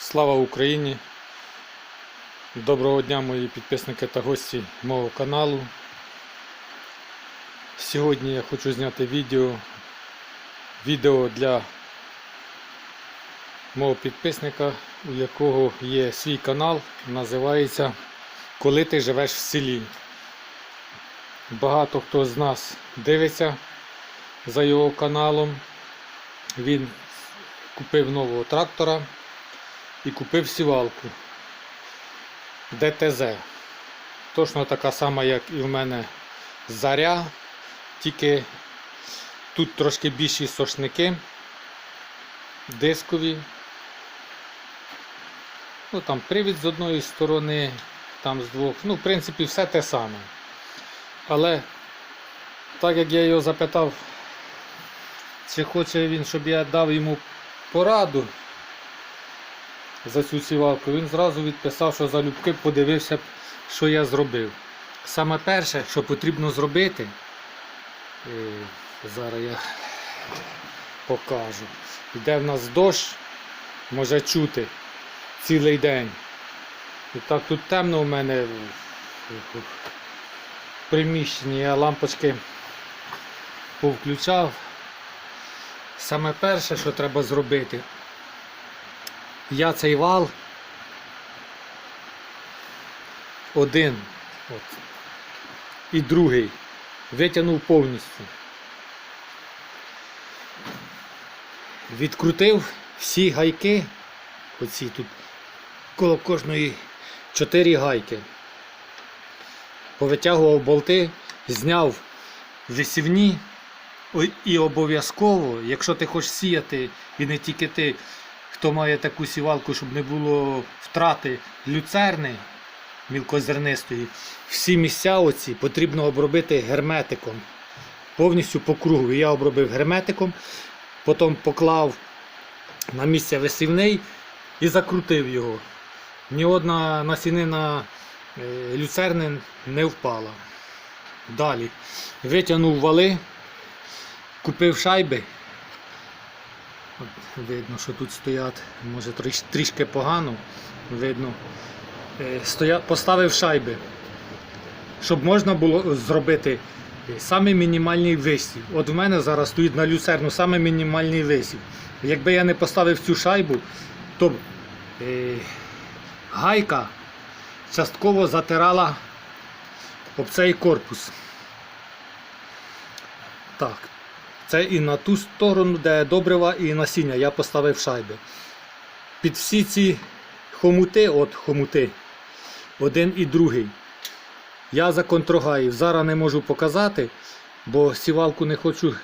Слава Україні! Доброго дня, мої підписники та гості мого каналу. Сьогодні я хочу зняти відео, відео для мого підписника, у якого є свій канал, називається Коли ти живеш в селі. Багато хто з нас дивиться за його каналом. Він купив нового трактора і купив сівалку ДТЗ. Точно така сама, як і в мене заря, тільки тут трошки більші сошники, дискові. Ну там привід з одної сторони, там з двох. Ну, в принципі, все те саме. Але так як я його запитав, чи хоче він, щоб я дав йому пораду за цю сівалку, він зразу відписав, що залюбки подивився, що я зробив. Саме перше, що потрібно зробити, е, зараз я покажу. Йде в нас дощ, може чути цілий день. І так тут темно у мене в в приміщенні, я лампочки повключав. Саме перше, що треба зробити, я цей вал. Один. От, і другий. Витягнув повністю. Відкрутив всі гайки, оці тут коло кожної чотири гайки. Повитягував болти, зняв висівні. І обов'язково, якщо ти хочеш сіяти, і не тільки ти, хто має таку сівалку, щоб не було втрати люцерни мілкозернистої, всі місця оці потрібно обробити герметиком. Повністю по кругу. Я обробив герметиком, потім поклав на місце висівний і закрутив його. Ні одна насінина е, люцерни не впала. Далі витягнув вали. Купив шайби. Видно, що тут стоять, може тріш- трішки погано, видно. Е, поставив шайби, щоб можна було зробити е, саме мінімальний висів. От в мене зараз стоїть на люцерну саме мінімальний висів. Якби я не поставив цю шайбу, то е, гайка частково затирала об цей корпус. Так, це і на ту сторону, де добрива і насіння, я поставив шайби. Під всі ці хомути, от хомути, один і другий. Я законтрогаїв. Зараз не можу показати, бо сівалку не хочу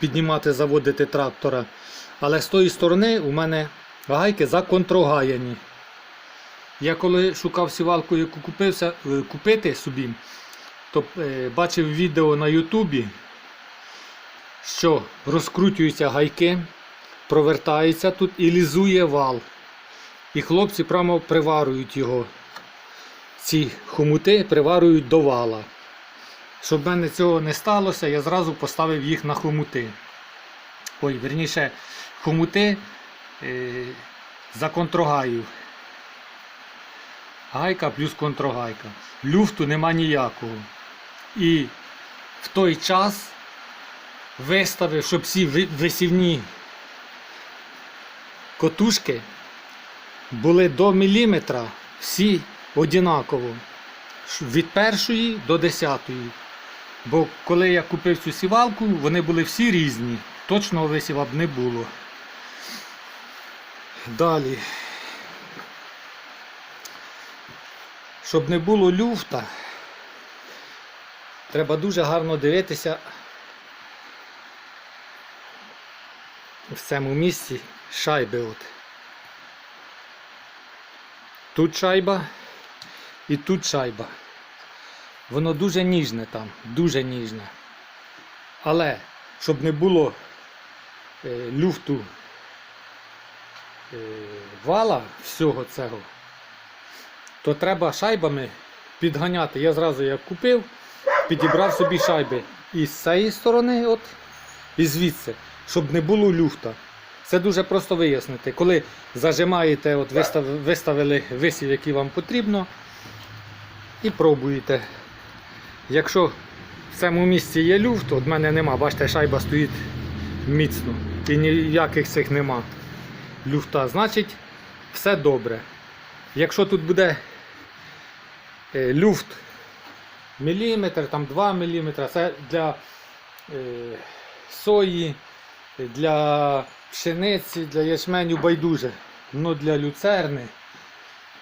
піднімати, заводити трактора. Але з тої сторони у мене гайки законтрогаєні. Я коли шукав сівалку, яку купився, е, купити собі, то е, бачив відео на Ютубі що розкручуються гайки, провертається тут і лізує вал. І хлопці прямо приварюють його. Ці хомути приварюють до вала. Щоб мене цього не сталося, я зразу поставив їх на хомути. Ой, верніше, хомути е, за контрогаю. Гайка плюс контрогайка. Люфту нема ніякого. І в той час виставив, щоб всі висівні котушки були до міліметра всі однаково. Від першої до десятої. Бо коли я купив цю сівалку, вони були всі різні. Точного висіва б не було. Далі. Щоб не було люфта, треба дуже гарно дивитися в цьому місці шайби. От. Тут шайба і тут шайба. Воно дуже ніжне там, дуже ніжне. Але щоб не було е, люфту е, вала всього цього, то треба шайбами підганяти. Я зразу як купив, підібрав собі шайби і з цієї сторони, от, і звідси, щоб не було люфта. Це дуже просто вияснити. Коли зажимаєте, от вистав, виставили висів, який вам потрібно, і пробуєте. Якщо в цьому місці є люфт, от мене нема, бачите, шайба стоїть міцно і ніяких цих нема люфта, значить все добре. Якщо тут буде е, люфт міліметр, там 2 мм, це для е, сої, для пшениці, для ячменю байдуже. Ну для люцерни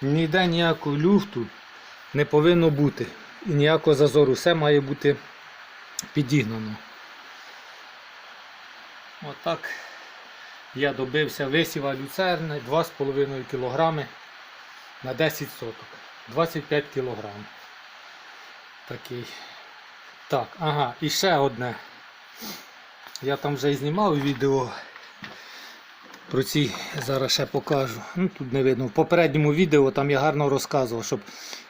ніде ніякого люфту не повинно бути. І ніякого зазору. Все має бути підігнано. Отак я добився висіва люцерни 2,5 кг на 10 соток. 25 кг. Такий. Так, ага, і ще одне. Я там вже і знімав відео. Про ці зараз ще покажу. Ну, тут не видно. В попередньому відео там я гарно розказував, щоб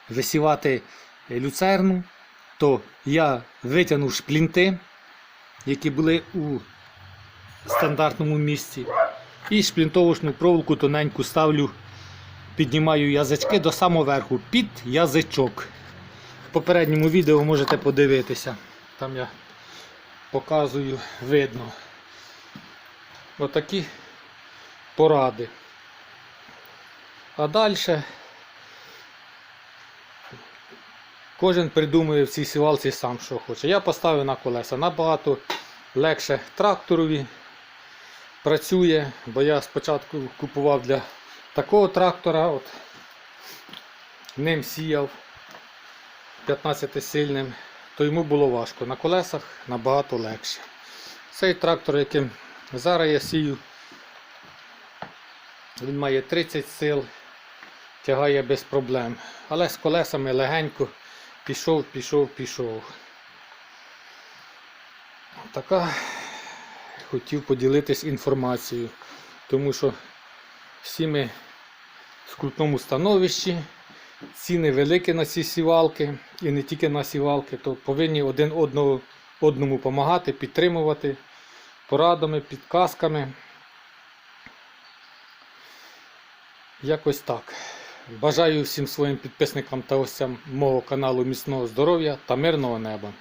висівати люцерну, то я витягнув шплінти, які були у стандартному місці. І шплінтовочну проволоку тоненьку ставлю, піднімаю язички до самого верху під язичок. В попередньому відео можете подивитися. Там я показую, видно. Отакі поради. А далі кожен придумує в цій сівалці сам, що хоче. Я поставив на колеса. Набагато легше тракторові працює, бо я спочатку купував для такого трактора, от, ним сіяв 15-сильним, то йому було важко. На колесах набагато легше. Цей трактор, яким зараз я сію, він має 30 сил, тягає без проблем. Але з колесами легенько пішов, пішов, пішов. Така хотів поділитись інформацією, тому що всі ми в скрутному становищі, ціни великі на ці сівалки і не тільки на сівалки, то повинні один одного, одному допомагати, підтримувати порадами, підказками. Якось так. Бажаю всім своїм підписникам та гостям мого каналу міцного здоров'я та мирного неба.